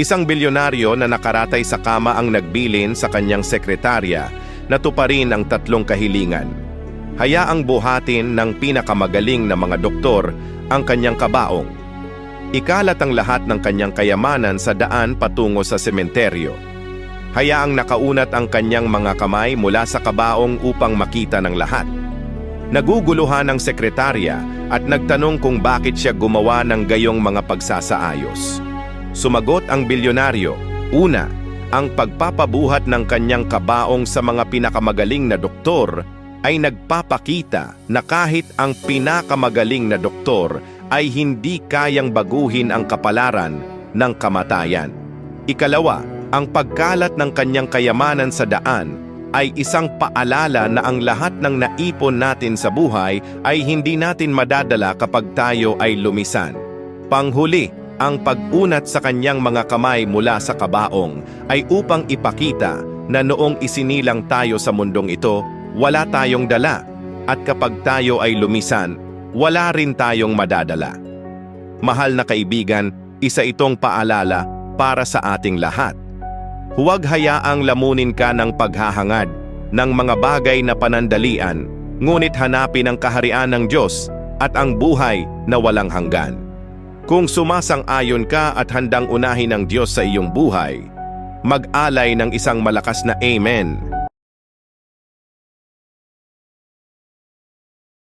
Isang bilyonaryo na nakaratay sa kama ang nagbilin sa kanyang sekretarya na tuparin ang tatlong kahilingan. Hayaang buhatin ng pinakamagaling na mga doktor ang kanyang kabaong. Ikalat ang lahat ng kanyang kayamanan sa daan patungo sa sementeryo. Hayaang nakaunat ang kanyang mga kamay mula sa kabaong upang makita ng lahat. Naguguluhan ang sekretarya at nagtanong kung bakit siya gumawa ng gayong mga pagsasaayos. Sumagot ang bilyonaryo, una, ang pagpapabuhat ng kanyang kabaong sa mga pinakamagaling na doktor ay nagpapakita na kahit ang pinakamagaling na doktor ay hindi kayang baguhin ang kapalaran ng kamatayan. Ikalawa, ang pagkalat ng kanyang kayamanan sa daan ay isang paalala na ang lahat ng naipon natin sa buhay ay hindi natin madadala kapag tayo ay lumisan. Panghuli, ang pag-unat sa kanyang mga kamay mula sa kabaong ay upang ipakita na noong isinilang tayo sa mundong ito, wala tayong dala at kapag tayo ay lumisan, wala rin tayong madadala. Mahal na kaibigan, isa itong paalala para sa ating lahat. Huwag hayaang lamunin ka ng paghahangad ng mga bagay na panandalian, ngunit hanapin ang kaharian ng Diyos at ang buhay na walang hanggan. Kung sumasang-ayon ka at handang unahin ng Diyos sa iyong buhay, mag-alay ng isang malakas na Amen